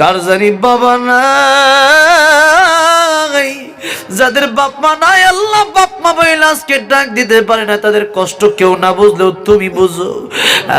কার জানি বাবা নাই? যাদের বাপ মা নাই, আল্লাহ বাপ মা বইলে আজকে ডাক দিতে পারে না, তাদের কষ্ট কেউ না বুঝলেও তুমি বুঝো।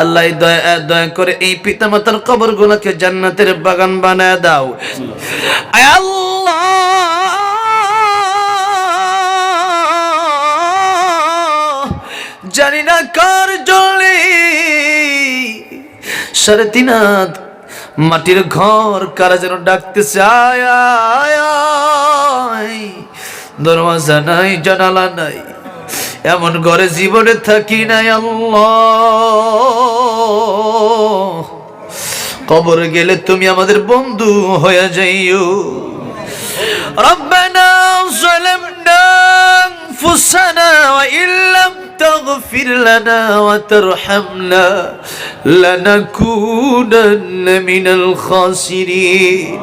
আল্লাহ দয়া দয়া করে এই পিতা মাতার কবর গুলাকে জান্নাতের বাগান বানায় দাও। আল্লাহ! জানি না কার জলে সাড়ে তিন মাটির ঘর কারা যেন ডাকতেছে আয় আয় আয়। দরওয়াজা নাই জানালা নাই এমন ঘরে জীবনে থাকি নাই আল্লাহ কবরে গেলে তুমি আমাদের বন্ধু হয়ে যাইও ربنا ظلمنا أنفسنا وإن لم تغفر لنا وترحمنا لنكونن من الخاسرين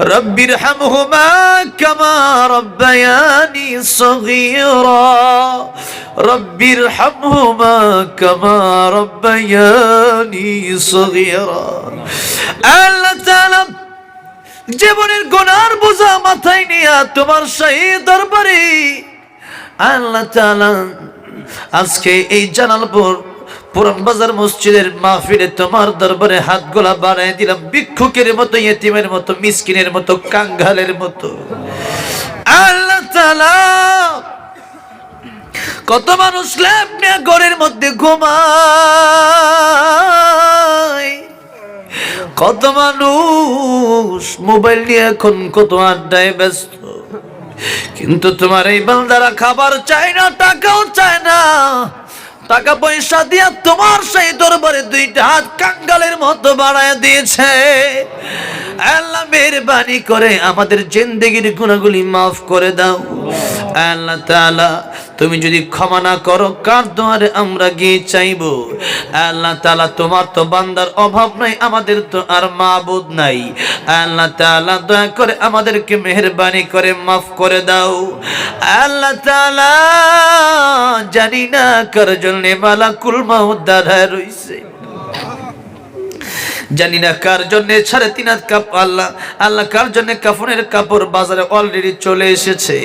رب ارحمهما كما ربياني صغيرا رب ارحمهما كما ربياني صغيرا الله تعالى জীবনের গোনার বোঝা মাথায় নিয়ে তোমার সেই দরবারে আল্লাহ আজকে এই জানালপুর পুরান বাজার মসজিদের মাহফিলে তোমার দরবারে হাত গোলা বাড়াই দিলাম ভিক্ষুকের মতো ইয়েতিমের মতো, মিসকিনের মতো, কাঙ্গালের মতো। আল্লাহ কত মানুষ ল্যাব মধ্যে ঘুমায়। কত মানুষ মোবাইল নিয়ে এখন কত আড্ডায় ব্যস্ত। কিন্তু তোমার এই বান্দারা খাবার চায় না, টাকাও চায় না। টাকা পয়সা দিয়া তোমার সেই দরবারে দুইটা হাত কাঙ্গালের মতো বাড়ায় দিয়েছে। মেহরবানি করে আমাদের জিন্দগির গুণাগুলি মাফ করে দাও। আল্লাহ তাআলা, তুমি যদি ক্ষমা না করো, কার দুয়ারে আমরা গিয়ে চাইব? আল্লাহ তাআলা, তোমার তো বান্দার অভাব নাই, আমাদের তো আর মাবুদ নাই। আল্লাহ তাআলা, দয়া করে আমাদেরকে মেহরবানি করে মাফ করে দাও। আল্লাহ তাআলা, জানি না কার জন্য মালাকুল মাউত দাঁড়ায় রইছে। জানি না কার জন্য সাড়ে তিন হাত কাপ আল্লাহ। আল্লাহ কার জন্য কাফনের কাপড় বাজারে অলরেডি চলে এসেছে।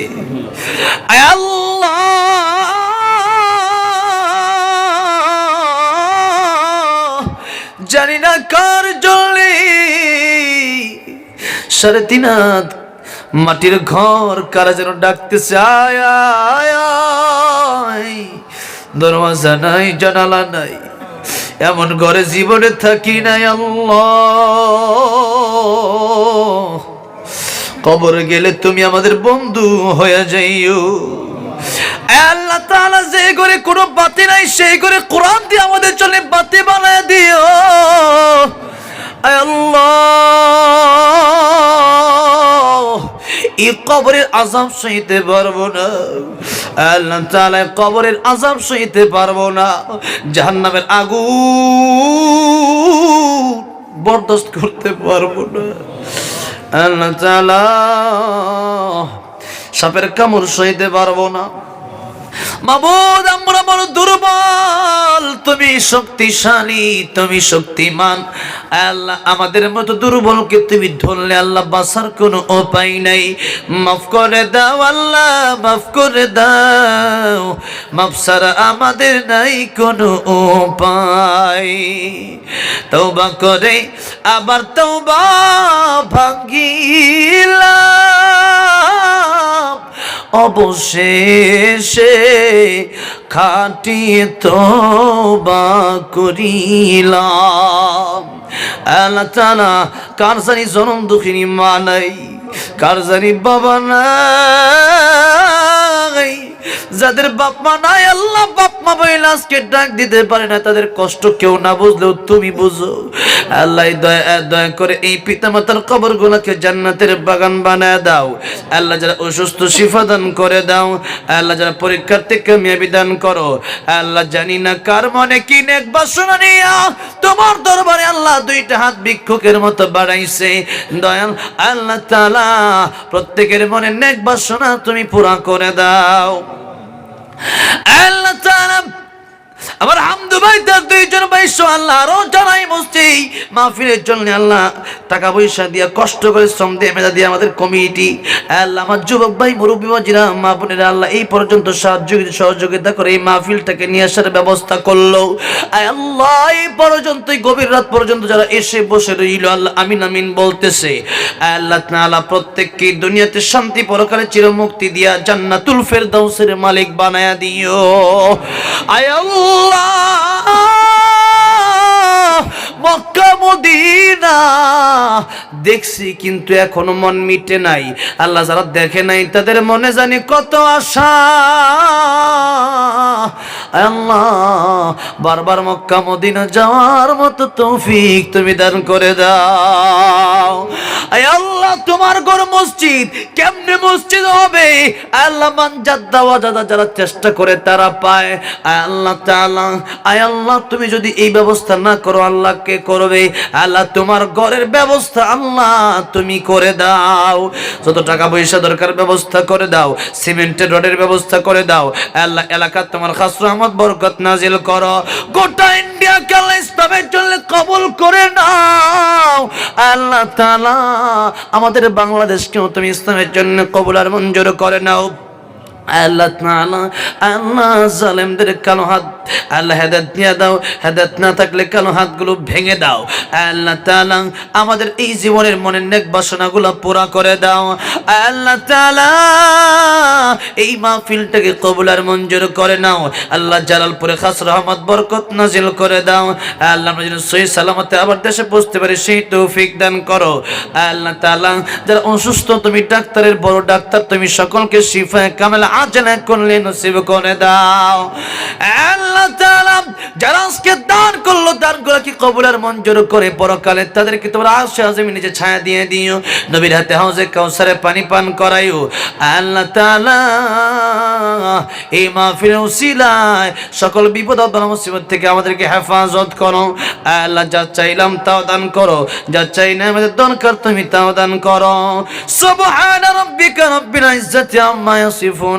জানি না কার জন্য সাড়ে তিন মাটির ঘর কারা যেন ডাকতেছে আয় আয়। দরওয়াজা নাই, জানালা নাই। এমন ঘরে জীবনে থাকি নাই আল্লাহ। কবরে গেলে তুমি আমাদের বন্ধু হয়ে যাইও। আল্লাহ তাআলা যে করে কোনো বাতি নাই, সেই করে কোরআন দিয়ে আমাদের জন্য বাতি বানায় দিও। আল্লাহ, এই কবরের আজাব সইতে পারব না। আল্লাহ কবরের আজাব সইতে পারব না। জাহান্নামের আগু বরদাস্ত করতে পারব না। আল্লাহ সাপের কামড় সইতে পারব না। মাবুদ আমরা বড় দুর্বল। তুমি শক্তিশালী, তুমি শক্তিমান। আল্লাহ, আমাদের মতো দুর্বলকে তুমি ধরলে আল্লাহ বাসার কোনো উপায় নাই। মাফ করে দাও আল্লাহ, মাফ করে দাও। মাফ ছাড়া আমাদের নাই কোনো উপায়। তওবা করে, আবার তওবা ভাঙ্গিলাম অবশেষে খাটি বা করিলাম। আল্লাহ তাআলা কার জানি জনম দুঃখিনী মা নাই, কার জানি বাবা নাই। যাদের বাপ মা নাই, আল্লাহ বাপ মা বইলে আজকে ডাক দিতে পারে না, তাদের কষ্ট কেউ না বুঝলেও তুমি বুঝো। আল্লাহ দয়া দয়া করে এই পিতা মাতার কবর গুলাকে জান্নাতের বাগান বানায় দাও। আল্লাহ যারা অসুস্থ শিফা দান করে দাও। আল্লাহ যারা পরীক্ষার্থী কামিয়াবি দান করো। আল্লাহ জানি না কার মনে কি নেক বাসনা নিয়া তোমার দরবারে আল্লাহ দুইটা হাত ভিক্ষুকের মতো বাড়াইছে। দয়াল আল্লাহ তাআলা, প্রত্যেকের মনে নেক বাসনা তুমি পুরা করে দাও। আল্লাহ আমার হামদু ভাই তার দুইজন বৈশ্য আল্লাহ আরও জানাই বসছি মাহফিলের জন্য আল্লাহ টাকা পয়সা দিয়া কষ্ট করে শ্রম দিয়ে মেধা দিয়ে আমাদের কমিটি, আল্লাহ আমার যুবক ভাই, মুরব্বী বাজিরা মা বোনেরা, আল্লাহ এই পর্যন্ত সাহায্য সহযোগিতা করে এই মাহফিলটাকে নিয়ে আসার ব্যবস্থা করল। আল্লাহ, এই পর্যন্ত গভীর রাত পর্যন্ত যারা এসে বসে রইল, আল্লাহ আমিন আমিন বলতেছে। আল্লাহ তাআলা প্রত্যেককে দুনিয়াতে শান্তি পরকালে চিরমুক্তি দিয়া জান্নাতুল ফেরদাউসের মালিক বানায়া দিও। আয় আল্লাহ। দেখছি কিন্তু এখনও মন মিটে নাই। আল্লাহ যারা দেখে নাই তাদের মনে জানি কত আশা। আল্লাহ, বারবার মক্কা মদিনা যাওয়ার মতো তৌফিক তুমি দান করে দাও। আল্লাহ, তোমার ঘর মসজিদ কেমনে মসজিদ হবে? আল্লাহ, মান জাদ্দা ওয়াজাদা যারা চেষ্টা করে তারা পায়। আয় আল্লাহ তাআলা, আয় আল্লাহ, তুমি যদি এই ব্যবস্থা না করো, আল্লাহ কে করবে? আল্লাহ, তোমার ঘরের ব্যবস্থা আল্লাহ তুমি করে দাও। যত টাকা পয়সা দরকার ব্যবস্থা করে দাও। সিমেন্টের রডের ব্যবস্থা করে দাও। আল্লাহ এলাকা তোমার খাস রহমত বরকত নাজিল করো। গোটা ইন্ডিয়া আল্লাহ ইসলামের জন্য কবুল করে নাও। আল্লাহ তাআলা আমাদের বাংলাদেশকেও তুমি ইসলামের জন্য কবুল আর মঞ্জুর করে নাও। আল্লাহ তাআলা জালেমদের কালো হাত, আল্লাহ দিয়ে দাও হেদাত না থাকলে কালো হাতগুলো ভেঙে দাও। আল্লাহ তাআলা, আমাদের এই জীবনের মনের নেক বাসনাগুলো পুরা করে দাও। আল্লাহ তাআলা, এই মাহফিলটাকে কবুল আর মঞ্জুর করে নাও। আল্লাহ জালালপুরে খাস রহমত, বরকত নাজিল করে দাও। আল্লাহ আমরা যেন সহি সালামতে আবার দেশে পৌঁছতে পারি, সেই তৌফিক দান করো। আল্লাহ তাআলা, যারা অসুস্থ, তুমি ডাক্তারের বড় ডাক্তার, তুমি সকলকে শিফা কামেল করলে নসিব করে দাও। আল্লাহ তাআলা যারা আজকে দান করল, দানগুলো কি কবুলের মঞ্জুর করে পরকালে, তাদেরকে তোমরা আশে নিজে ছায়া দিয়ে দিও। নবীর হাতে হাউজে কাউসারে পানি পান করাইও। আল্লাহ তাআলা এই উসিলায় সকল বিপদ আপদ মুসিবত থেকে আমাদেরকে হেফাজত করো। আল্লাহ যা চাইলাম তাও দান করো। যা চাই না আমাদের দরকার তুমি তাও দান করো। সুবহান রাব্বিকা রাব্বিল ইজ্জাতি আম্মা ইয়াসিফুন।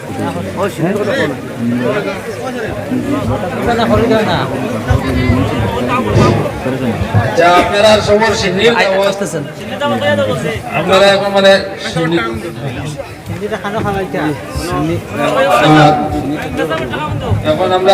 আপনারা সবার সিন্নির আপনারা এখন মানে এখন আমরা